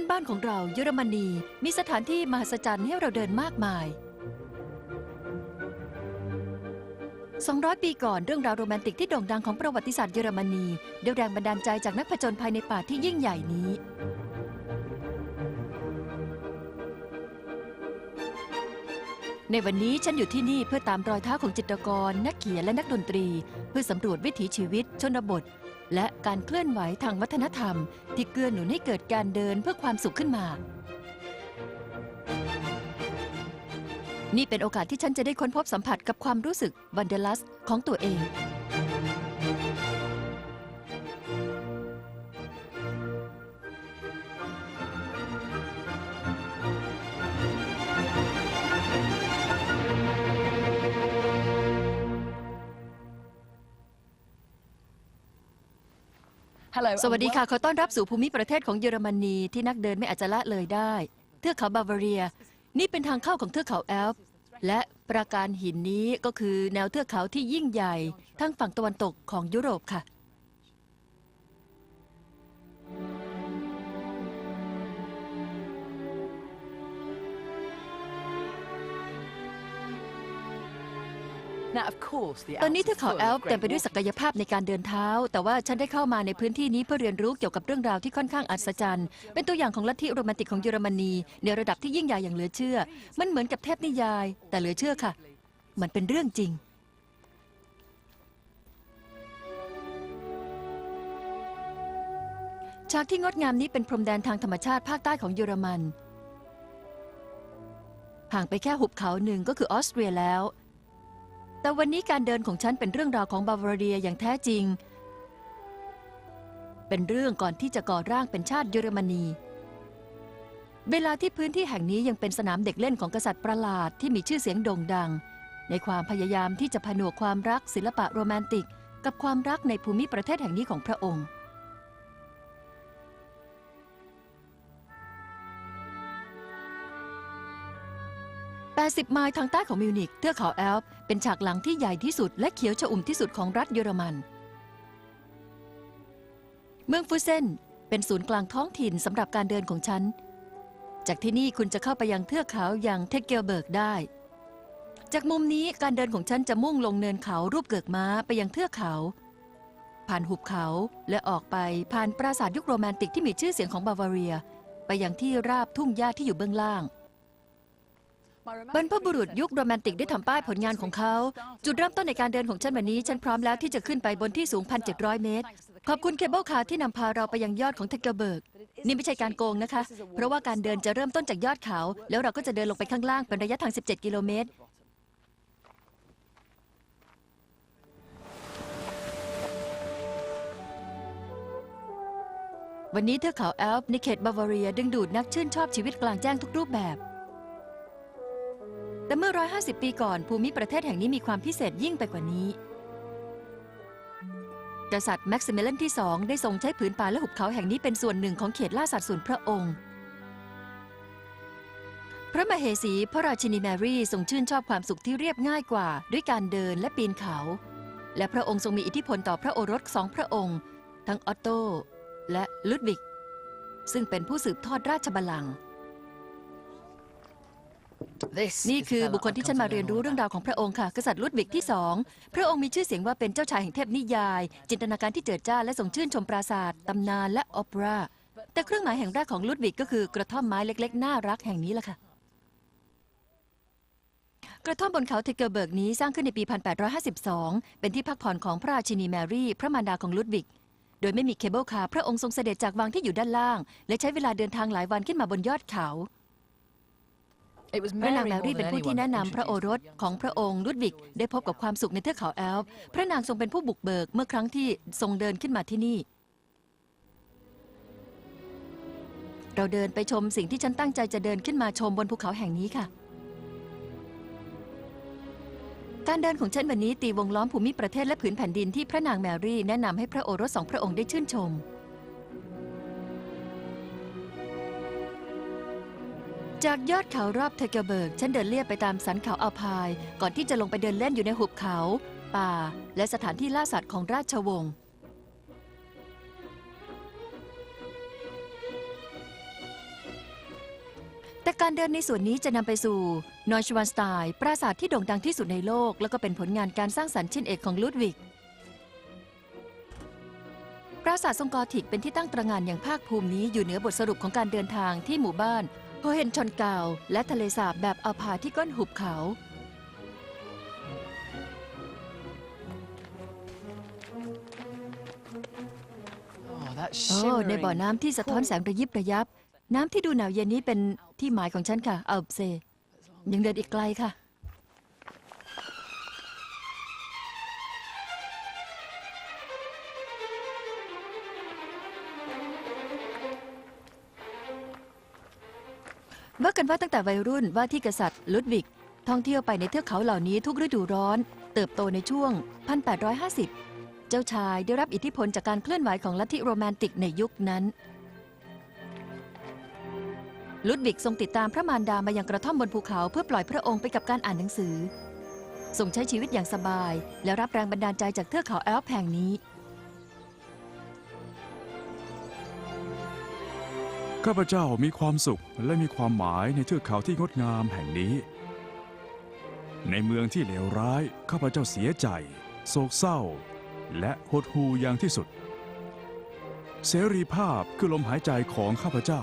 อนบ้านของเราเยอรมนีมีสถานที่มหัศจรรย์ให้เราเดินมากมาย 200 ปีก่อนเรื่องราวโรแมนติกที่โด่งดังของประวัติศาสตร์เยอรมนีได้แรงบันดาลใจจากนักผจญภัยในป่าที่ยิ่งใหญ่นี้ ในวันนี้ฉันอยู่ที่นี่เพื่อตามรอยเท้าของจิตรกร นักเขียนและนักดนตรี เพื่อสำรวจวิถีชีวิตชนบท และการเคลื่อนไหวทางวัฒนธรรม ที่เกื้อหนุนให้เกิดการเดินเพื่อความสุขขึ้นมา นี่เป็นโอกาสที่ฉันจะได้ค้นพบสัมผัสกับความรู้สึกวันเดลัสของตัวเอง สวัสดีค่ะ ขอต้อนรับสู่ภูมิประเทศของเยอรมนีที่นักเดินไม่อาจจะละเลยได้ เทือกเขาบาวาเรีย นี่เป็นทางเข้าของเทือกเขาแอลป์และปราการหินนี้ก็คือแนวเทือกเขาที่ยิ่งใหญ่ ทั้งฝั่งตะวันตกของยุโรปค่ะ ตอนนี้เทือกเขาแอลป์เต็มไปด้วยศักยภาพในการเดินเท้า แต่ว่าฉันได้เข้ามาในพื้นที่นี้เพื่อเรียนรู้เกี่ยวกับเรื่องราวที่ค่อนข้างอัศจรรย์ เป็นตัวอย่างของลัทธิโรแมนติกของเยอรมนีในระดับที่ยิ่งใหญ่อย่างเหลือเชื่อ มันเหมือนกับเทพนิยาย แต่เหลือเชื่อค่ะ มันเป็นเรื่องจริง ฉากที่งดงามนี้เป็นพรมแดนทางธรรมชาติภาคใต้ของเยอรมันห่างไปแค่หุบเขาหนึ่งก็คือออสเตรียแล้ว แต่วันนี้การเดินของฉันเป็นเรื่องราวของบาวาเรียอย่างแท้จริง เป็นเรื่องก่อนที่จะก่อร่างเป็นชาติเยอรมนี เวลาที่พื้นที่แห่งนี้ยังเป็นสนามเด็กเล่นของกษัตริย์ประหลาดที่มีชื่อเสียงโด่งดัง ในความพยายามที่จะผนวกความรักศิลปะโรแมนติก กับความรักในภูมิประเทศแห่งนี้ของพระองค์ 80 ไมล์ทางใต้ของมิวนิกเทือกเขาแอลป์เป็นฉากหลังที่ใหญ่ที่สุดและเขียวชอุ่มที่สุดของรัฐเยอรมัน เมืองฟุเซนเป็นศูนย์กลางท้องถิ่นสำหรับการเดินของฉัน จากที่นี่คุณจะเข้าไปยังเทือกเขาอย่างเทกเกลเบิร์กได้ จากมุมนี้การเดินของฉันจะมุ่งลงเนินเขารูปเกือกม้าไปยังเทือกเขา ผ่านหุบเขาและออกไปผ่านปราสาทยุคโรแมนติกที่มีชื่อเสียงของบาวาเรีย ไปยังที่ราบทุ่งหญ้าที่อยู่เบื้องล่าง บรรพบุรุษยุคโรแมนติกได้ทำป้ายผลงานของเขา จุดเริ่มต้นในการเดินของฉันวันนี้ ฉันพร้อมแล้วที่จะขึ้นไปบนที่สูง 1,700 เมตร ขอบคุณเคเบิลคาร์ที่นำพาเราไปยังยอดของเทกเกอร์เบิร์ก นี่ไม่ใช่การโกงนะคะ เพราะว่าการเดินจะเริ่มต้นจากยอดเขา แล้วเราก็จะเดินลงไปข้างล่างเป็นระยะทาง 17 กิโลเมตรวันนี้เทือกเขาแอลป์ในเขตบาวาเรียดึงดูดนักชื่นชอบชีวิตกลางแจ้งทุกรูปแบบ แต่เมื่อ 150 ปีก่อน ภูมิประเทศแห่งนี้มีความพิเศษยิ่งไปกว่านี้ กษัตริย์แม็กซิมิเลนที่สองได้ทรงใช้ผืนป่าและหุบเขาแห่งนี้เป็นส่วนหนึ่งของเขตล่าสัตว์ส่วนพระองค์ พระมเหสีพระราชินีแมรี่ทรงชื่นชอบความสุขที่เรียบง่ายกว่า ด้วยการเดินและปีนเขา และพระองค์ทรงมีอิทธิพลต่อพระโอรสสองพระองค์ ทั้งออตโตและลุดวิก ซึ่งเป็นผู้สืบทอดราชบัลลังก์ นี่คือบุคคลที่ฉันมาเรียนรู้เรื่องราวของพระองค์ค่ะ กษัตริย์ลุดวิกที่สองพระองค์มีชื่อเสียงว่าเป็นเจ้าชายแห่งเทพนิยาย จินตนาการที่เจิดจ้าและทรงชื่นชมปราสาทตำนานและโอเปร่าแต่เครื่องหมายแห่งแรกของลุดวิกก็คือกระท่อมไม้เล็ก ๆ น่ารักแห่งนี้แหละค่ะ กระท่อมบนเขาเทเกอร์เบิร์กนี้สร้างขึ้นในปี 1852 เป็นที่พักผ่อนของพระราชินีแมรี่ พระมารดาของลุดวิกโดยไม่มีเคเบิลคาร์พระองค์ทรงเสด็จจากวังที่อยู่ด้านล่าง และใช้เวลาเดินทางหลายวันขึ้นมาบนยอดเขา พระนางแมรี่เป็นผู้ที่แนะนำพระโอรสของพระองค์ลุดวิกได้พบกับความสุขในเทือกเขาแอลป์พระนางทรงเป็นผู้บุกเบิกเมื่อครั้งที่ทรงเดินขึ้นมาที่นี่ เราเดินไปชมสิ่งที่ฉันตั้งใจจะเดินขึ้นมาชมบนภูเขาแห่งนี้ค่ะ การเดินของฉันวันนี้ตีวงล้อมภูมิประเทศและผืนแผ่นดินที่พระนางแมรี่แนะนำให้พระโอรสสองพระองค์ได้ชื่นชม จากยอดเขารอบเทเกเบิร์ก ฉันเดินเลียบไปตามสันเขาอัลพาย ก่อนที่จะลงไปเดินเล่นอยู่ในหุบเขา ป่า และสถานที่ล่าสัตว์ของราชวงศ์แต่การเดินในส่วนนี้จะนำไปสู่นอยชวานสไตน์ปราสาทที่โด่งดังที่สุดในโลก แล้วก็เป็นผลงานการสร้างสรรค์ชิ้นเอกของลุดวิก ปราสาททรงกอธิกเป็นที่ตั้งตระหง่านอย่างภาคภูมินี้อยู่เหนือบทสรุปของการเดินทางที่หมู่บ้าน โฮเฮนชอนกาวและทะเลสาบแบบอัลพาที่ก้นหุบเขา Oh, that โอ้ในบ่อ shimmering น้ำที่สะท้อนแสงระยิบระยับ น้ำที่ดูหนาวเย็นนี้เป็นที่หมายของฉันค่ะอัลเซยังเดินอีกไกลค่ะ กันว่าตั้งแต่วัยรุ่นว่าที่กษัตริย์ลุดวิก ท่องเที่ยวไปในเทือกเขาเหล่านี้ทุกฤดูร้อน เติบโตในช่วง 1850 เจ้าชายได้รับอิทธิพลจากการเคลื่อนไหวของลัทธิโรแมนติกในยุคนั้น ลุดวิกทรงติดตามพระมารดามายังกระท่อมบนภูเขาเพื่อปล่อยพระองค์ไปกับการอ่านหนังสือทรงใช้ชีวิตอย่างสบาย และรับแรงบันดาลใจจากเทือกเขาแอลป์แห่งนี้ ข้าพเจ้ามีความสุขและมีความหมายในเทือกเขาที่งดงามแห่งนี้ ในเมืองที่เลวร้าย ข้าพเจ้าเสียใจ โศกเศร้า และหดหู่อย่างที่สุด เสรีภาพคือลมหายใจของข้าพเจ้า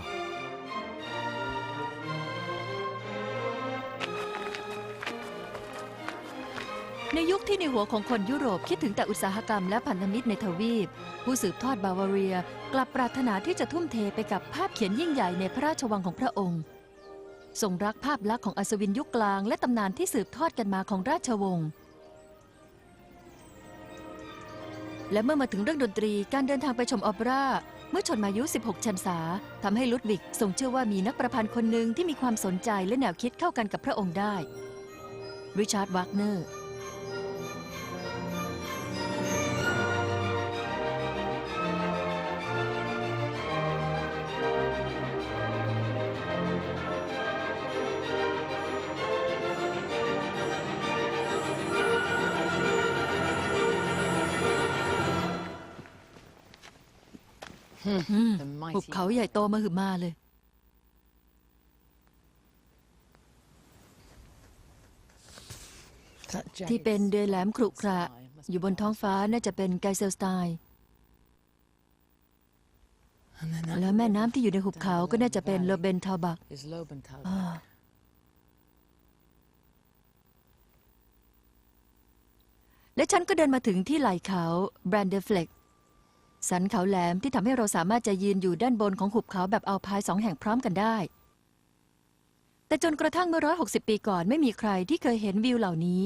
ในยุคที่ในหัวของคนยุโรปคิดถึงแต่อุตสาหกรรมและพันธมิตรในทวีป ผู้สืบทอดบาวาเรียกลับปรารถนาที่จะทุ่มเทไปกับภาพเขียนยิ่งใหญ่ในพระราชวังของพระองค์ทรงรักภาพลักษณ์ของอัศวินยุคกลางและตำนานที่สืบทอดกันมาของราชวงศ์และเมื่อมาถึงเรื่องดนตรีการเดินทางไปชมออเปร่าเมื่อชนมายุ 16 ชันษาทำให้ลุดวิกทรงเชื่อว่ามีนักประพันธ์คนหนึ่งที่มีความสนใจและแนวคิดเข้ากันกับพระองค์ได้ ริชาร์ดวากเนอร์ หุบ mighty เขาใหญ่โตมาหึมาเลย that ที่ jagged เป็นเดือยแหลมขรุขระ sky must อยู่บนท้องฟ้าน่าจะเป็นไกเซลสไตน์ And then that และแม่น้ำที่อยู่ในหุบเขาก็น่าจะเป็นโลเบนทาบัก is Lobenthal. อ่าและฉันก็เดินมาถึงที่ไหล่เขาแบรนเดเฟลก สันเขาแหลมที่ทำให้เราสามารถจะยืนอยู่ด้านบนของหุบเขาแบบเอาพายสองแห่งพร้อมกันได้ แต่จนกระทั่งเมื่อร้อยหกสิบปีก่อนไม่มีใครที่เคยเห็นวิวเหล่านี้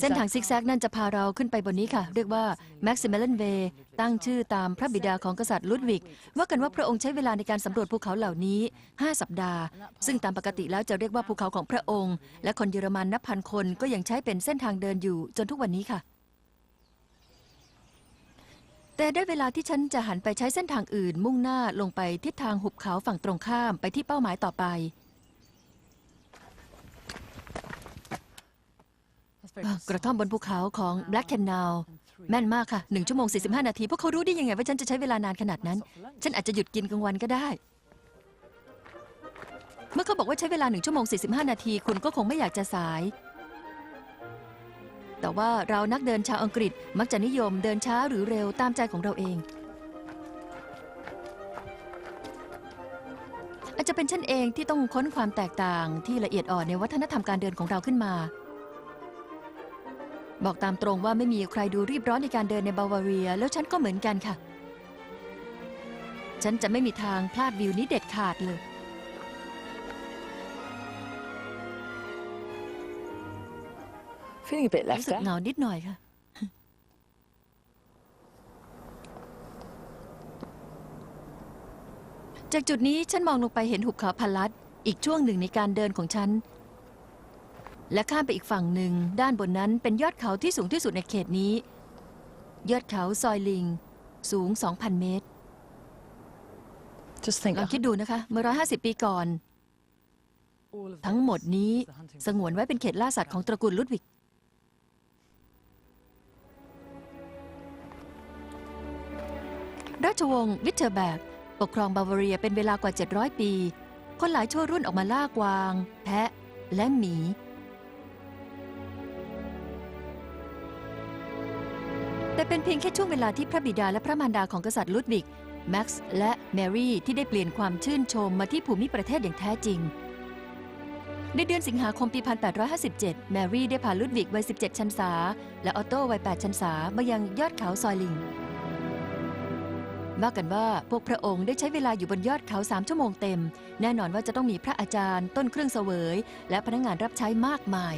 เส้นทางซิกแซกนั่นจะพาเราขึ้นไปบนนี้ค่ะ เรียกว่า Maximilian Way ตั้งชื่อตามพระบิดาของกษัตริย์ลุดวิก ว่ากันว่าพระองค์ใช้เวลาในการสำรวจภูเขาเหล่านี้ 5 สัปดาห์ ซึ่งตามปกติแล้วจะเรียกว่าภูเขาของพระองค์ และคนเยอรมันนับพันคนก็ยังใช้เป็นเส้นทางเดินอยู่จนทุกวันนี้ค่ะ แต่ได้เวลาที่ฉันจะหันไปใช้เส้นทางอื่น มุ่งหน้าลงไปทิศทางหุบเขาฝั่งตรงข้ามไปที่เป้าหมายต่อไป กระท่อมบนภูเขาของ Black Canal แม่นมากค่ะ1ชั่วโมง 45 นาที พวกเขารู้ได้ยังไงว่าฉันจะใช้เวลานานขนาดนั้น ฉันอาจจะหยุดกินกลางวันก็ได้ เมื่อเขาบอกว่าใช้เวลา1ชั่วโมง 45 นาที คุณก็คงไม่อยากจะสาย แต่ว่าเรานักเดินชาวอังกฤษมักจะนิยมเดินช้าหรือเร็วตามใจของเราเอง อาจจะเป็นฉันเองที่ต้องค้นความแตกต่างที่ละเอียดอ่อนในวัฒนธรรมการเดินของเราขึ้นมา บอกตามตรงว่าไม่มีใครดูรีบร้อนในการเดินในบาวาเรีย แล้วฉันก็เหมือนกันค่ะ ฉันจะไม่มีทางพลาดวิวนี้เด็ดขาดเลย Feeling a bit รู้ left สึก out. เหงานิดหน่อยค่ะ จากจุดนี้ฉันมองลงไปเห็นหุบเขาพันลัด อีกช่วงหนึ่งในการเดินของฉัน และข้ามไปอีกฝั่งหนึ่ง ด้านบนนั้นเป็นยอดเขาที่สูงที่สุดในเขตนี้ ยอดเขาซอยลิง สูง 2,000 เมตร Just think. ลองคิดดูนะคะ เมื่อ 150 ปีก่อน all of ทั้งหมด this นี้ is the hunting สงวนไว้เป็นเขตล่าสัตว์ของตระกูลลุดวิก ชวงศ์วิเทอร์แบกปกครองบาวาเรียเป็นเวลากว่า 700 ปี คนหลายชั่วรุ่นออกมาล่ากวาง แพะ และหมี แต่เป็นเพียงแค่ช่วงเวลาที่พระบิดาและพระมารดาของกษัตริย์ลุดวิก แม็กซ์และแมรี่ที่ได้เปลี่ยนความชื่นชมมาที่ภูมิประเทศอย่างแท้จริง ในเดือนสิงหาคมปี 1857 แมรี่ได้พาลุดวิกวัย 17 ชันษา และออตโต้วัย 8 ชันษามายังยอดเขาซอยลิง ว่ากันว่าพวกพระองค์ได้ใช้เวลาอยู่บนยอดเขา3ชั่วโมงเต็ม แน่นอนว่าจะต้องมีพระอาจารย์ ต้นเครื่องเสวย และพนักงานรับใช้มากมาย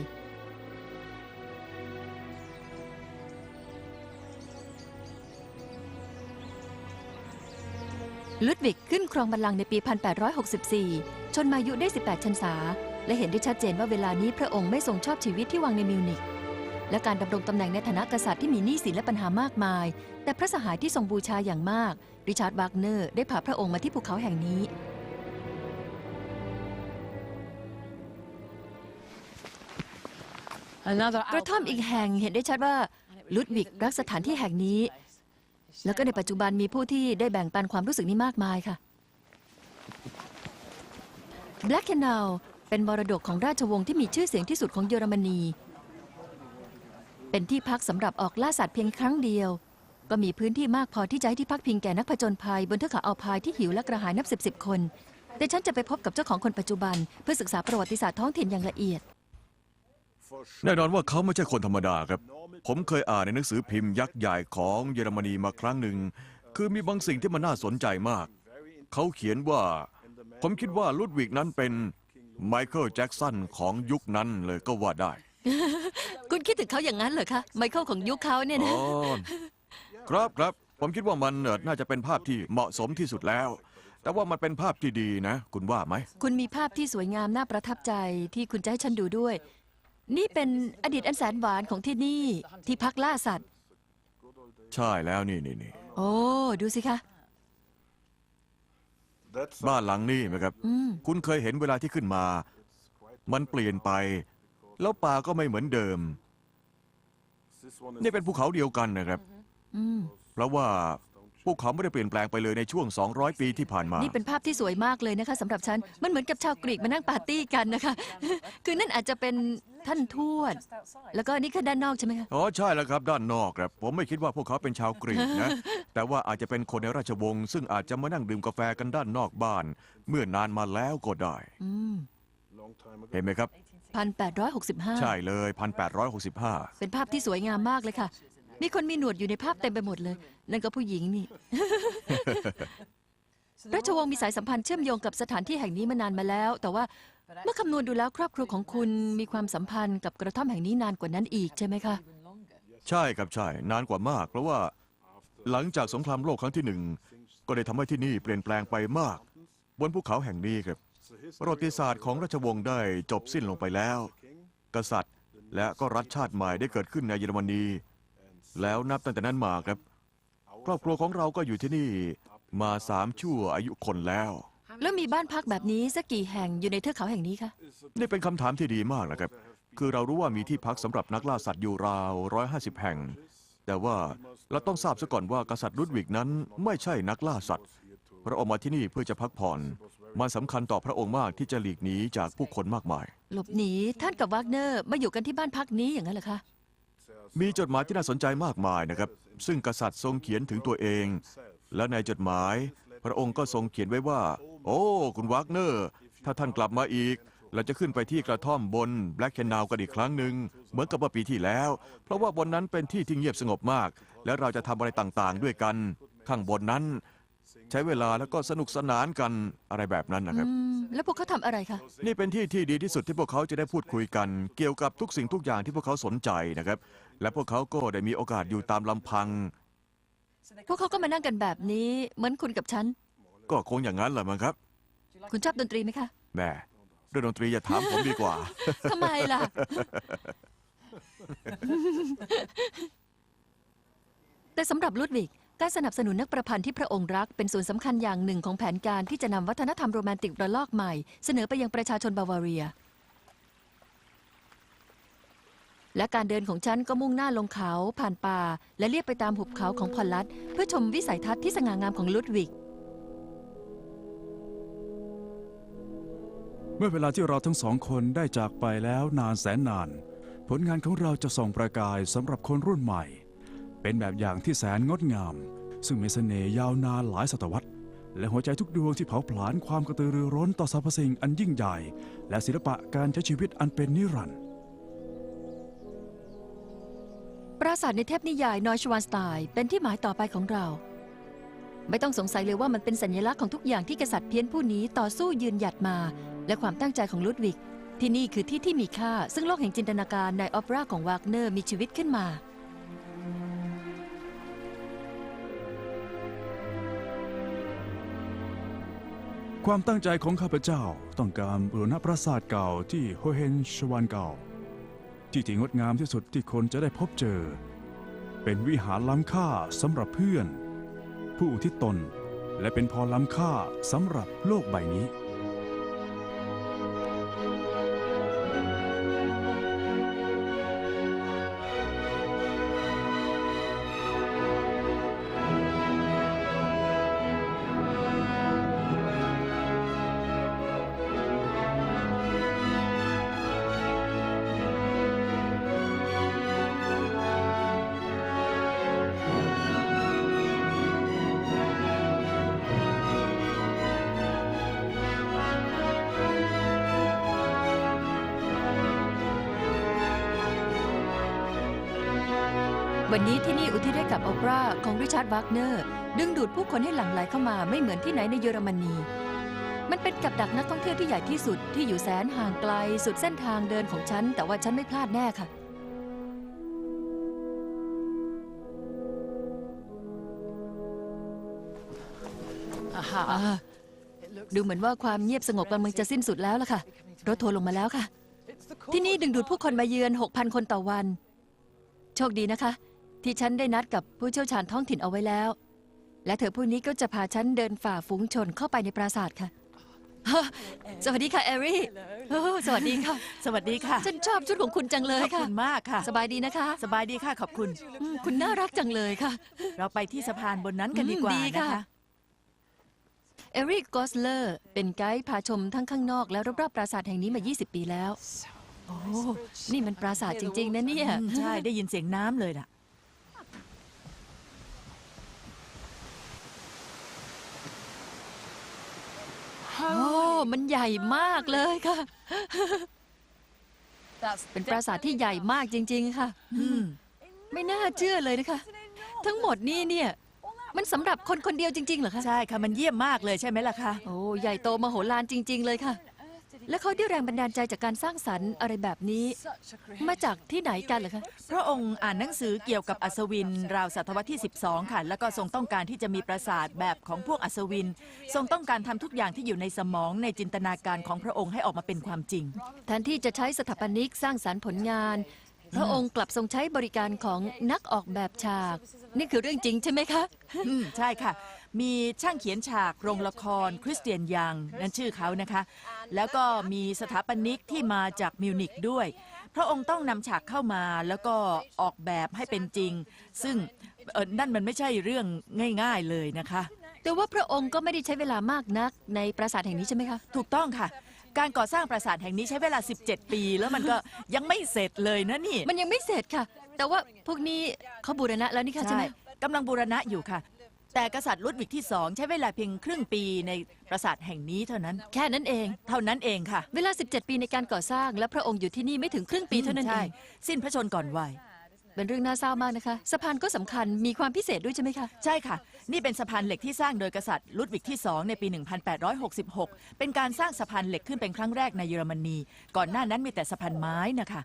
ลุดวิกขึ้นครองบัลลังก์ในปี 1864 ชนมายุได้ 18 ชันษา และเห็นได้ชัดเจนว่าเวลานี้พระองค์ไม่ทรงชอบชีวิตที่วังในมิวนิก และการดำรงตำแหน่งในฐานะกษัตริย์ที่มีหนี้สินและปัญหามากมาย แต่พระสหายที่ทรงบูชาอย่างมาก ริชาร์ดวากเนอร์ได้พาพระองค์มาที่ภูเขาแห่งนี้ Another กระท่อมอีกแห่งเห็นได้ชัดว่าลุดวิกรักสถานที่แห่งนี้ แล้วก็ในปัจจุบันมีผู้ที่ได้แบ่งปันความรู้สึกนี้มากมายค่ะ Black Canal เป็นมรดกของราชวงศ์ที่มีชื่อเสียงที่สุดของเยอรมนี เป็นที่พักสำหรับออกล่าสัตว์เพียงครั้งเดียว ก็มีพื้นที่มากพอที่จะให้ที่พักพิงแก่นักผจญภัย บนเทือกเขาอัลพายที่หิวและกระหายนับสิบสิบคน แต่ฉันจะไปพบกับเจ้าของคนปัจจุบัน เพื่อศึกษาประวัติศาสตร์ท้องถิ่นอย่างละเอียด แน่นอนว่าเขาไม่ใช่คนธรรมดาครับ ผมเคยอ่านในหนังสือพิมพ์ยักษ์ใหญ่ของเยอรมนีมาครั้งหนึ่ง คือมีบางสิ่งที่มันน่าสนใจมาก เขาเขียนว่า ผมคิดว่าลุดวิกนั้นเป็นไมเคิลแจ็กสันของยุคนั้นเลยก็ว่าได้ คุณคิดถึงเขาอย่างนั้นเหรอคะ ไมเคิลของยุคเขาเนี่ยอ๋นะอครับครับผมคิดว่ามันเอ่อน่าจะเป็นภาพที่เหมาะสมที่สุดแล้ว แต่ว่ามันเป็นภาพที่ดีนะ คุณว่าไหม คุณมีภาพที่สวยงามน่าประทับใจที่คุณจะให้ฉันดูด้วย นี่เป็นอดีตอันแสนหวานของที่นี่ ที่พักล่าสัตว์ ใช่แล้วนี่นี่นี่โอ้ ดูสิคะ บ้านหลังนี้ไหมครับ อืม คุณเคยเห็นเวลาที่ขึ้นมา มันเปลี่ยนไป แล้วป่าก็ไม่เหมือนเดิม นี่เป็นภูเขาเดียวกันนะครับ อืม เพราะว่าภูเขาไม่ได้เปลี่ยนแปลงไปเลยในช่วง 200 ปีที่ผ่านมา นี่เป็นภาพที่สวยมากเลยนะคะสำหรับฉัน มันเหมือนกับชาวกรีกมานั่งปาร์ตี้กันนะคะ คือนั่นอาจจะเป็นท่านทวด แล้วก็นี่คือด้านนอกใช่ไหมคะ อ๋อใช่แล้วครับ ด้านนอกครับ ผมไม่คิดว่าพวกเขาเป็นชาวกรีกนะ แต่ว่าอาจจะเป็นคนในราชวงศ์ซึ่งอาจจะมานั่งดื่มกาแฟกันด้านนอกบ้าน เมื่อนานมาแล้วก็ได้ อืม เห็นไหมครับ พันแปดร้อยหกสิบห้าใช่เลย 1865 เป็นภาพที่สวยงามมากเลยค่ะ มีคนมีหนวดอยู่ในภาพเต็มไปหมดเลย นั่นก็ผู้หญิงนี่ ราชวงศ์มีสายสัมพันธ์เชื่อมโยงกับสถานที่แห่งนี้มานานมาแล้ว แต่ว่าเมื่อคำนวณดูแล้วครอบครัวของคุณมีความสัมพันธ์กับกระท่อมแห่งนี้นานกว่านั้นอีกใช่ไหมคะ ใช่ครับใช่ นานกว่ามาก เพราะว่าหลังจากสงครามโลกครั้งที่หนึ่งก็ได้ทำให้ที่นี่เปลี่ยนแปลงไปมาก บนภูเขาแห่งนี้ครับ ประวัติศาสตร์ของราชวงศ์ได้จบสิ้นลงไปแล้ว กษัตริย์และก็รัฐชาติใหม่ได้เกิดขึ้นในเยอรมนี แล้วนับตั้งแต่นั้นมาครับ ครอบครัวของเราก็อยู่ที่นี่มาสามชั่วอายุคนแล้ว แล้วมีบ้านพักแบบนี้สักกี่แห่งอยู่ในเทือกเขาแห่งนี้คะนี่เป็นคำถามที่ดีมากนะครับ คือเรารู้ว่ามีที่พักสำหรับนักล่าสัตว์อยู่ราว150แห่ง แต่ว่าเราต้องทราบซะก่อนว่ากษัตริย์ลุดวิกนั้นไม่ใช่นักล่าสัตว์ พระองค์มาที่นี่เพื่อจะพักผ่อน มันสำคัญต่อพระองค์มากที่จะหลีกหนีจากผู้คนมากมาย หลบหนีท่านกับวากเนอร์มาอยู่กันที่บ้านพักนี้อย่างนั้นเหรอคะ มีจดหมายที่น่าสนใจมากมายนะครับ ซึ่งกษัตริย์ทรงเขียนถึงตัวเอง และในจดหมาย พระองค์ก็ทรงเขียนไว้ว่า โอ้ คุณวากเนอร์ ถ้าท่านกลับมาอีก เราจะขึ้นไปที่กระท่อมบนแบล็กแคนนาวกันอีกครั้งหนึ่งเหมือนกับเมื่อปีที่แล้ว เพราะว่าบนนั้นเป็นที่ที่เงียบสงบมาก และเราจะทำอะไรต่างๆ ด้วยกัน ข้างบนนั้น ใช้เวลาแล้วก็สนุกสนานกันอะไรแบบนั้นนะครับ อืมแล้วพวกเขาทำอะไรคะ นี่เป็นที่ที่ดีที่สุดที่พวกเขาจะได้พูดคุยกัน เกี่ยวกับทุกสิ่งทุกอย่างที่พวกเขาสนใจนะครับ และพวกเขาก็ได้มีโอกาสอยู่ตามลำพัง พวกเขาก็มานั่งกันแบบนี้ เหมือนคุณกับฉัน ก็คงอย่างนั้นแหละมั้งครับคุณชอบดนตรีไหมคะแหม่เรื่องดนตรีอย่าถามผมดีกว่า ทำไมล่ะ แต่สำหรับลุดวิก ได้สนับสนุนนักประพันธ์ที่พระองค์รัก เป็นส่วนสำคัญอย่างหนึ่งของแผนการที่จะนำวัฒนธรรมโรแมนติกระลอกใหม่ เสนอไปยังประชาชนบาวาเรีย และการเดินของฉันก็มุ่งหน้าลงเขา ผ่านป่า และเลียบไปตามหุบเขาของพอลัดเพื่อชมวิสัยทัศน์ที่สง่างามของลุดวิก เมื่อเวลาที่เราทั้งสองคนได้จากไปแล้วนานแสนนาน ผลงานของเราจะส่องประกายสำหรับคนรุ่นใหม่ เป็นแบบอย่างที่แสนงดงาม ซึ่งมีเสน่ห์ยาวนานหลายศตวรรษ และหัวใจทุกดวงที่เผาผลาญความกระตือรือร้นต่อสรรพสิ่งอันยิ่งใหญ่ และศิลปะการใช้ชีวิตอันเป็นนิรันดร์ปราสาทในเทพนิยายนอยชวานสไตน์เป็นที่หมายต่อไปของเรา ไม่ต้องสงสัยเลยว่ามันเป็นสัญลักษณ์ของทุกอย่างที่กษัตริย์เพี้ยนผู้นี้ต่อสู้ยืนหยัดมา และความตั้งใจของลุดวิก ที่นี่คือที่ที่มีค่า ซึ่งโลกแห่งจินตนาการในออเปร่าของวากเนอร์มีชีวิตขึ้นมา ความตั้งใจของข้าพเจ้าต้องการบูรณะปราสาทเก่าที่โฮเฮนชวานเก่า ที่ที่งดงามที่สุดที่คนจะได้พบเจอ เป็นวิหารล้ำค่าสำหรับเพื่อน ผู้อุที่ตน และเป็นพอล้ำค่าสำหรับโลกใบนี้ วันนี้ที่นี่อุทิศให้กับโอเปร่าของริชาร์ดวากเนอร์ ดึงดูดผู้คนให้หลั่งไหลเข้ามาไม่เหมือนที่ไหนในเยอรมนี มันเป็นกับดักนักท่องเที่ยวที่ใหญ่ที่สุดที่อยู่แสนห่างไกลสุดเส้นทางเดินของฉัน แต่ว่าฉันไม่พลาดแน่ค่ะ Aha. อ่า It looks ดูเหมือนว่าความเงียบสงบกำลังจะสิ้นสุดแล้วล่ะค่ะ รถทัวร์ลงมาแล้วค่ะ It's the ที่นี่ call. ดึงดูดผู้คนมาเยือน 6,000 คนต่อวัน โชคดีนะคะ ที่ฉันได้นัดกับผู้เชี่ยวชาญท้องถิ่นเอาไว้แล้ว และเธอผู้นี้ก็จะพาฉันเดินฝ่าฝูงชนเข้าไปในปราสาทค่ะฮะสวัสดีค่ะแอรี่โอ้สวัสดีค่ะ สวัสดีค่ะ ฉันชอบชุดของคุณจังเลยขอบค่ะ คุณมากค่ะ สบายดีนะคะสบายดีค่ะขอบคุณ อืมคุณน่ารักจังเลยค่ะ เราไปที่สะพานบนนั้นกันดีกว่าอืมดีนะค่ะ คะ เอริกกอสเลอร์ เป็นไกด์พาชมทั้งข้างนอกและรอบๆปราสาทแห่งนี้มา 20 ปีแล้ว โอ้ นี่มันปราสาทจริง ๆ นะเนี่ยอืมใช่ได้ยินเสียงน้ำเลยล่ะ โอ้มันใหญ่มากเลยค่ะ That's เป็นปราสาทที่ใหญ่มากจริง ๆ ค่ะ อืม ไม่น่าเชื่อเลยนะคะ ทั้งหมดนี่เนี่ย มันสำหรับคนคนเดียวจริง ๆ เหรอคะ ใช่ค่ะ มันเยี่ยมมากเลยใช่ไหมล่ะคะ โอ้ ใหญ่โตมโหฬารจริง ๆ เลยค่ะ และเขาได้แรงบันดาลใจจากการสร้างสรรค์อะไรแบบนี้ such a creative. มาจากที่ไหนกันเหรอคะ พระองค์อ่านหนังสือเกี่ยวกับอัศวิน ราวศตวรรษที่ 12 ค่ะ แล้วก็ทรงต้องการที่จะมีปราสาทแบบของพวกอัศวิน ทรงต้องการทำทุกอย่างที่อยู่ในสมองในจินตนาการของพระองค์ให้ออกมาเป็นความจริง แทนที่จะใช้สถาปนิกสร้างสารรค์ผลงาน พระองค์กลับทรงใช้บริการของนักออกแบบฉาก นี่คือเรื่องจริงใช่ไหมคะ อืมใช่ค่ะ มีช่างเขียนฉากโรงละครคริสเตียนยังนั่นชื่อเขานะคะ แล้วก็มีสถาปนิกที่มาจากมิวนิกด้วย พระองค์ต้องนำฉากเข้ามาแล้วก็ออกแบบให้เป็นจริง ซึ่งเออนั่นมันไม่ใช่เรื่องง่าย ๆเลยนะคะ แต่ว่าพระองค์ก็ไม่ได้ใช้เวลามากนักในปราสาทแห่งนี้ใช่ไหมคะ ถูกต้องค่ะการก่อสร้างปราสาทแห่งนี้ใช้เวลา 17 ปี แล้วมันก็ยังไม่เสร็จเลยนะนี่ มันยังไม่เสร็จค่ะ แต่ว่าพวกนี้เขาบูรณะแล้วนี่ค่ะใช่ใช่ไหมกำลังบูรณะอยู่ค่ะ แต่กษัตริย์ลุดวิกที่สองใช้เวลาเพียงครึ่งปีในปราสาทแห่งนี้เท่านั้น แค่นั้นเอง เท่านั้นเองค่ะ เวลา 17 ปีในการก่อสร้าง และพระองค์อยู่ที่นี่ไม่ถึงครึ่งปีเท่านั้นเอใช่ง สิ้นพระชนม์ก่อนวัย เป็นเรื่องน่าเศร้ามากนะคะ สะพานก็สำคัญมีความพิเศษด้วยใช่ไหมคะ ใช่ค่ะ นี่เป็นสะพานเหล็กที่สร้างโดยกษัตริย์ลุดวิกที่ 2 ในปี 1866 เป็นการสร้างสะพานเหล็กขึ้นเป็นครั้งแรกในเยอรมนี ก่อนหน้านั้นมีแต่สะพานไม้นะคะ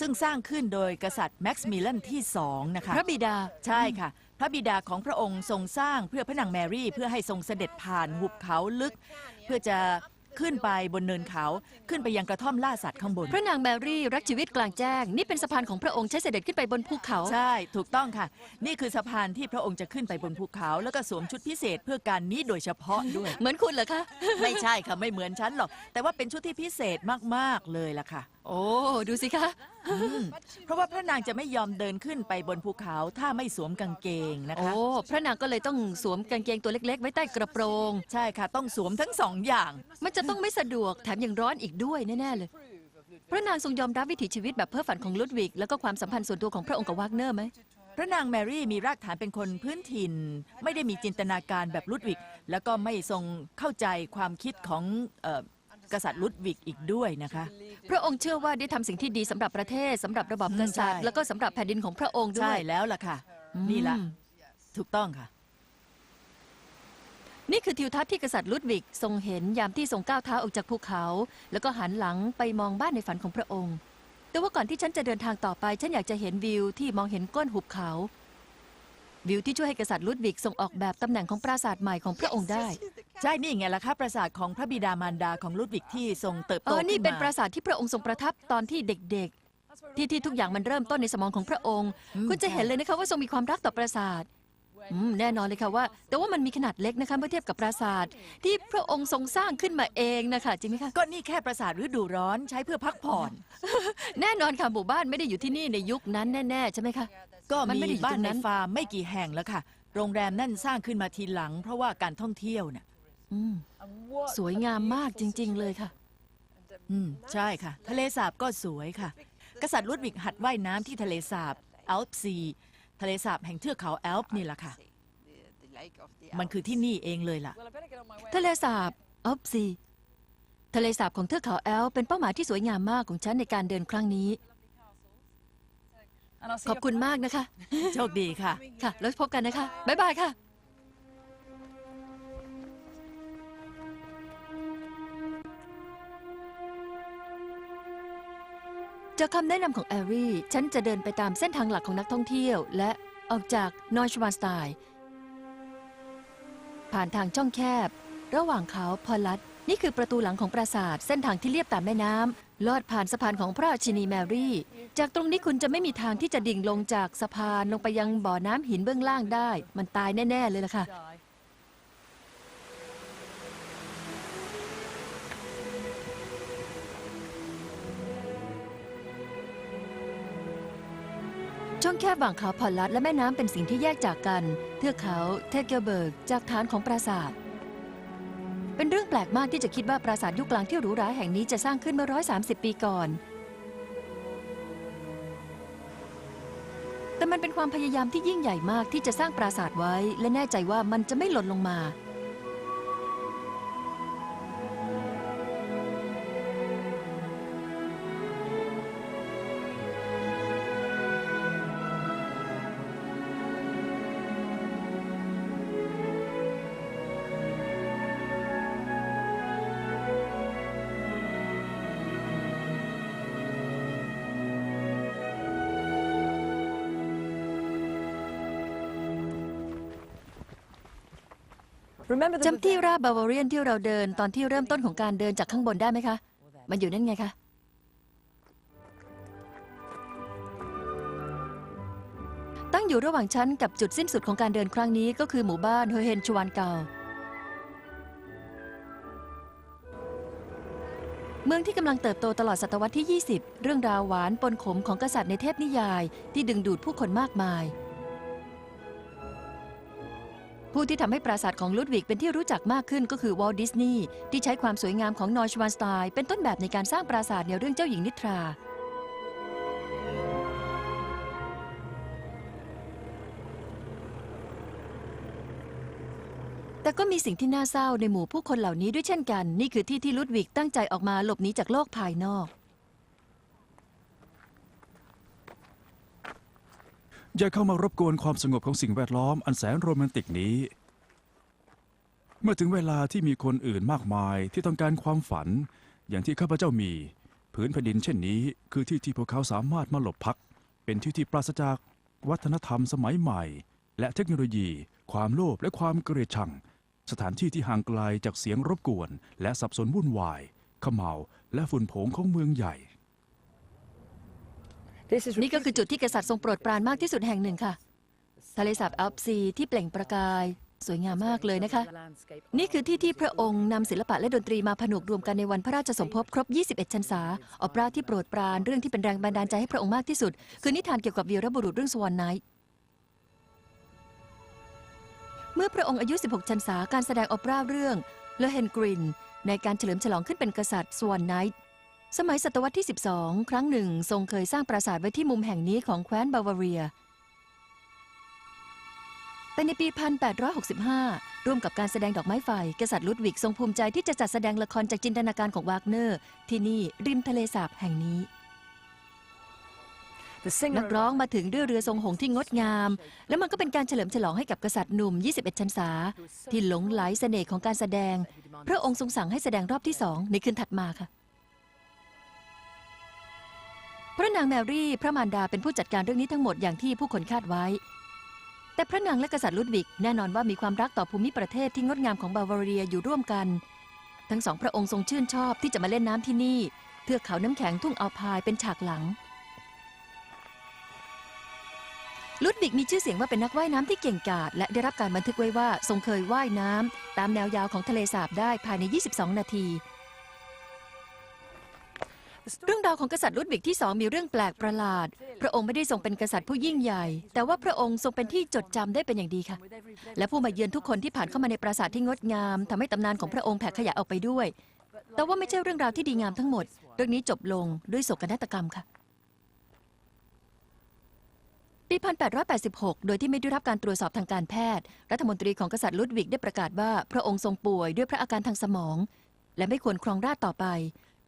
ซึ่งสร้างขึ้นโดยกษัตริย์แม็กซ์มิลเลนที่ 2 นะคะ พระบิดา ใช่ค่ะ พระบิดาของพระองค์ทรงสร้างเพื่อพระนางแมรี่ เพื่อให้ทรงเสด็จผ่านหุบเขาลึก เพื่อจะขึ้นไปบนเนินเขาขึ้นไปยังกระท่อมล่าสัตว์ข้างบน พระนางแมรี่รักชีวิตกลางแจ้ง นี่เป็นสะพานของพระองค์ใช้เสด็จขึ้นไปบนภูเขา ใช่ ถูกต้องค่ะ นี่คือสะพานที่พระองค์จะขึ้นไปบนภูเขา แล้วก็สวมชุดพิเศษเพื่อการนี้โดยเฉพาะด้วย เหมือนคุณเหรอคะ ไม่ใช่ค่ะ ไม่เหมือนฉันหรอก แต่ว่าเป็นชุดที่พิเศษมากๆเลยล่ะค่ะ โอ้ ดูสิคะ เพราะว่าพระนางจะไม่ยอมเดินขึ้นไปบนภูเขาถ้าไม่สวมกางเกงนะโอ้ คะ พระนางก็เลยต้องสวมกางเกงตัวเล็ก ๆ ไว้ใต้กระโปรง ใช่ค่ะ ต้องสวมทั้งสองอย่าง มันจะต้องไม่สะดวกแถมยังร้อนอีกด้วยแน่ๆเลย พระนางทรงยอมรับวิถีชีวิตแบบเพ้อฝันของลุดวิก แล้วก็ความสัมพันธ์ส่วนตัวของพระองค์กับวากเนอร์ไหม พระนางแมรี่มีรากฐานเป็นคนพื้นถิ่น ไม่ได้มีจินตนาการแบบลุดวิก แล้วก็ไม่ทรงเข้าใจความคิดของเอ่อ กษัตริย์ลุดวิกอีกด้วยนะคะ พระองค์เชื่อว่าได้ทำสิ่งที่ดีสำหรับประเทศสำหรับระบอบกษัตริย์ ใช่ แล้วก็สำหรับแผ่นดินของพระองค์ด้ใช่วยแล้วล่ะค่ะนี่ละอืมถูกต้องค่ะ นี่คือทิวทัศน์ที่กษัตริย์ลุดวิกทรงเห็นยามที่ทรงก้าวเท้าออกจากภูเขา แล้วก็หันหลังไปมองบ้านในฝันของพระองค์ แต่ว่าก่อนที่ฉันจะเดินทางต่อไป ฉันอยากจะเห็นวิวที่มองเห็นก้นหุบเขา วิวที่ช่วยให้กษัตริย์ลุดวิกทรงออกแบบตำแหน่งของปราสาทใหม่ของพระองค์ได้ ใช่นี่ไงล่ะคะปราสาทของพระบิดามารดาของลุดวิกที่ทรงเติบเอโตอขึ้นมานี่เป็นปราสาทที่พระองค์ทรงประทับตอนที่เด็กๆ ที่ที่ทุกอย่างมันเริ่มต้นในสมองของพระองค์อืมคุณจะเห็นเลยนะคะว่าทรงมีความรักต่อปราสาทอืมแน่นอนเลยค่ะว่า แต่ว่ามันมีขนาดเล็กนะคะเมื่อเทียบกับปราสาท ที่พระองค์ทรงสร้างขึ้นมาเองนะคะจริงไหมคะก็นี่แค่ปราสาทฤดูร้อนใช้เพื่อพักผ่อน แน่นอนค่ะหมู่บ้านไม่ได้อยู่ที่นี่ในยุคนั้นแน่ๆใช่ไหมคะก็มันมีไม่ได้อยู่บ้าตนรงในนั้นฟาร์มไม่กี่แห่งแล้วค่ะ โรงแรมนั่นสร้างขึ้นมาทีหลัง เพราะว่าการท่องเที่ยวน่ะ อืมสวยงามมากจริง ๆ เลยค่ะ อืม ใช่ค่ะ ทะเลสาบก็สวยค่ะ กษัตริย์ลุดวิกหัดว่ายน้ำที่ทะเลสาบแอลป์ซี ทะเลสาบแห่งเทือกเขาแอลป์นี่แหละค่ะ มันคือที่นี่เองเลยล่ะ ทะเลสาบออฟซีทะเลสาบของเทือกเขาแอลป์เป็นเป้าหมายที่สวยงามมากของฉันในการเดินครั้งนี้ ขอบคุณมากนะคะ โชคดีค่ะ ค่ะ แล้วพบกันนะคะ บ๊ายบายค่ะ จากคำแนะนำของแอรี่ ฉันจะเดินไปตามเส้นทางหลักของนักท่องเที่ยว และออกจากนอยชวานสไตน์ผ่านทางช่องแคบ ระหว่างเขาพอลัด นี่คือประตูหลังของปราสาท เส้นทางที่เลียบตามแม่น้ำลอดผ่านสะพานของพระราชินีแมรี่ จากตรงนี้คุณจะไม่มีทางที่จะดิ่งลงจากสะพานลงไปยังบ่อน้ำหินเบื้องล่างได้ มันตายแน่ ๆ เลยล่ะค่ะ ช่องแคบระหว่างเขาพอลลัดและแม่น้ำเป็นสิ่งที่แยกจากกัน เทือกเขาเทเกลเบิร์กจากฐานของปราสาท เป็นเรื่องแปลกมากที่จะคิดว่าปราสาทยุคกลางที่หรูหราแห่งนี้จะสร้างขึ้นเมื่อ 130 ปีก่อน แต่มันเป็นความพยายามที่ยิ่งใหญ่มากที่จะสร้างปราสาทไว้ และแน่ใจว่ามันจะไม่หล่นลงมา จำที่ราบบาวาเรียนที่เราเดินตอนที่เริ่มต้นของการเดินจากข้างบนได้ไหมคะ มันอยู่นั่นไงคะ ตั้งอยู่ระหว่างชั้นกับจุดสิ้นสุดของการเดินครั้งนี้ก็คือหมู่บ้านเฮเฮนชวานเกาเมืองที่กำลังเติบโตตลอดศตวรรษที่ 20 เรื่องราวหวานปนขมของกษัตริย์ในเทพนิยาย ที่ดึงดูดผู้คนมากมาย ผู้ที่ทำให้ปราสาทของลุดวิกเป็นที่รู้จักมากขึ้นก็คือวอลดิสนีย์ที่ใช้ความสวยงามของนอยชวานสไตน์เป็นต้นแบบในการสร้างปราสาทในเรื่องเจ้าหญิงนิทรา แต่ก็มีสิ่งที่น่าเศร้าในหมู่ผู้คนเหล่านี้ด้วยเช่นกัน นี่คือที่ที่ลุดวิกตั้งใจออกมาหลบหนีจากโลกภายนอก อย่าเข้ามารบกวนความสงบของสิ่งแวดล้อมอันแสนโรแมนติกนี้ เมื่อถึงเวลาที่มีคนอื่นมากมายที่ต้องการความฝัน อย่างที่ข้าพเจ้ามีผืนแผ่นดินเช่นนี้ คือที่ที่พวกเขาสามารถมาหลบพัก เป็นที่ที่ปราศจากวัฒนธรรมสมัยใหม่ และเทคโนโลยี ความโลภและความเกลียดชัง สถานที่ที่ห่างไกลจากเสียงรบกวน และสับสนวุ่นวายขมเหลาและฝุ่นผงของเมืองใหญ่ นี่ก็คือจุดที่กษัตริย์ทรงโปรดปรานมากที่สุดแห่งหนึ่งค่ะ ทะเลสาบอัลปซีที่เปล่งประกาย สวยงามมากเลยนะคะ นี่คือที่ที่พระองค์นำศิลปะและดนตรีมาผนวกรวมกันในวันพระราชสมภพครบ 21 ชันษาออปราที่โปรดปรานเรื่องที่เป็นแรงบันดาลใจให้พระองค์มากที่สุด คือนิทานเกี่ยวกับวีรบุรุษเรื่องสวอนไนท์เมื่อพระองค์อายุ 16 ชันษาการแสดงออปราเรื่องเลเฮนกรินในการเฉลิมฉลองขึ้นเป็นกษัตริย์สวอนไนท์ สมัยศตวรรษที่ 12 ครั้งหนึ่ง ทรงเคยสร้างปราสาทไว้ที่มุมแห่งนี้ของแคว้นบาวาเรีย แต่ในปี 1865 ร่วมกับการแสดงดอกไม้ไฟ กษัตริย์ลุดวิกทรงภูมิใจที่จะจัดแสดงละครจากจินตนาการของวากเนอร์ ที่นี่ริมทะเลสาบแห่งนี้ นักร้องมาถึงด้วยเรือทรงหงส์ที่งดงาม และมันก็เป็นการเฉลิมฉลองให้กับกษัตริย์หนุ่ม 21 ชันษา ที่หลงไหลเสน่ห์ของการแสดง พระองค์ทรงสั่งให้แสดงรอบที่สองในคืนถัดมาค่ะ พระนางแมรี่พระมารดาเป็นผู้จัดการเรื่องนี้ทั้งหมดอย่างที่ผู้คนคาดไว้ แต่พระนางและกษัตริย์ลุดวิกแน่นอนว่ามีความรักต่อภูมิประเทศที่งดงามของบาวาเรียอยู่ร่วมกัน ทั้งสองพระองค์ทรงชื่นชอบที่จะมาเล่นน้ำที่นี่ เทือกเขาน้ำแข็งทุ่งอัลพายเป็นฉากหลัง ลุดวิกมีชื่อเสียงว่าเป็นนักว่ายน้ำที่เก่งกาจและได้รับการบันทึกไว้ว่าทรงเคยว่ายน้ำตามแนวยาวของทะเลสาบได้ภายใน 22 นาที เรื่องราวของกษัตริย์ลุดวิกที่สองมีเรื่องแปลกประหลาด พระองค์ไม่ได้ทรงเป็นกษัตริย์ผู้ยิ่งใหญ่ แต่ว่าพระองค์ทรงเป็นที่จดจำได้เป็นอย่างดีค่ะ และผู้มาเยือนทุกคนที่ผ่านเข้ามาในปราสาทที่งดงามทำให้ตำนานของพระองค์แผ่ขยายออกไปด้วย แต่ว่าไม่ใช่เรื่องราวที่ดีงามทั้งหมด เรื่องนี้จบลงด้วยโศกนาฏกรรมค่ะ ปี 1886 โดยที่ไม่ได้รับการตรวจสอบทางการแพทย์ รัฐมนตรีของกษัตริย์ลุดวิกได้ประกาศว่า พระองค์ทรงป่วยด้วยพระอาการทางสมอง และไม่ควรครองราชต่อไป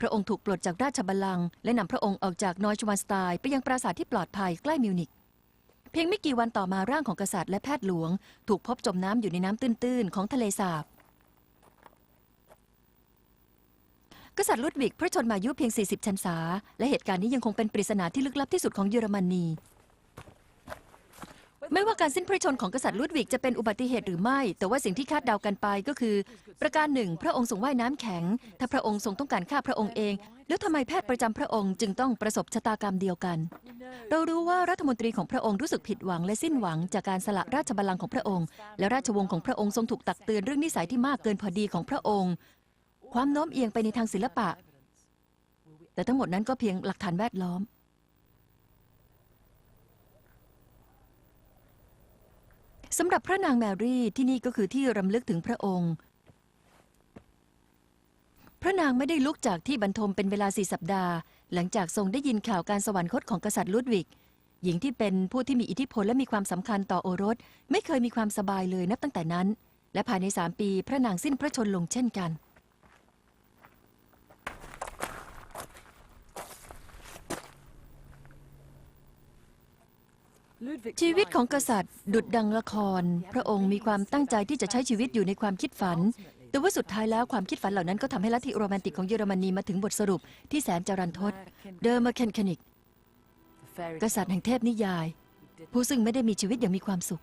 พระองค์ถูกปลดจากราชบัลลังก์และนำพระองค์ออกจากนอยชวานสไตน์ไปยังปราสาทที่ปลอดภัยใกล้มิวนิกเพียงไม่กี่วันต่อมาร่างของกษัตริย์และแพทย์หลวง ถูกพบจมน้ำอยู่ในน้ำตื้นๆ ของทะเลสาบ กษัตริย์ลุดวิกพระชนมายุเพียง 40 ชันษา และเหตุการณ์นี้ยังคงเป็นปริศนาที่ลึกลับที่สุดของเยอรมนี ไม่ว่าการสิ้นพระชนของกษัตริย์ลุดวิกจะเป็นอุบัติเหตุหรือไม่ แต่ว่าสิ่งที่คาดเดากันไปก็คือ ประการหนึ่ง พระองค์ทรงว่ายน้ำแข็ง ถ้าพระองค์ทรงต้องการฆ่าพระองค์เอง แล้วทำไมแพทย์ประจำพระองค์จึงต้องประสบชะตากรรมเดียวกัน เรารู้ว่ารัฐมนตรีของพระองค์รู้สึกผิดหวังและสิ้นหวัง จากการสละราชบัลลังก์ของพระองค์ และราชวงศ์ของพระองค์ทรงถูกตักเตือนเรื่องนิสัยที่มากเกินพอดีของพระองค์ ความโน้มเอียงไปในทางศิลปะ แต่ทั้งหมดนั้นก็เพียงหลักฐานแวดล้อม สำหรับพระนางแมรี่ที่นี่ก็คือที่รำลึกถึงพระองค์ พระนางไม่ได้ลุกจากที่บรรทมเป็นเวลาสี่สัปดาห์ หลังจากทรงได้ยินข่าวการสวรรคตของกษัตริย์ลุดวิก หญิงที่เป็นผู้ที่มีอิทธิพลและมีความสำคัญต่อโอรส ไม่เคยมีความสบายเลยนับตั้งแต่นั้น และภายในสามปีพระนางสิ้นพระชนลงเช่นกัน ชีวิตของกษัตริย์ ดุดดังละคร พระองค์มีความตั้งใจที่จะใช้ชีวิตอยู่ในความคิดฝัน แต่ว่าสุดท้ายแล้วความคิดฝันเหล่านั้นก็ทำให้ลัทธิโรแมนติกของเยอรมนีมาถึงบทสรุปที่แสนจรันทดเดอร์มาเคนคนิก กษัตริย์แห่งเทพนิยาย ผู้ซึ่งไม่ได้มีชีวิตอย่างมีความสุข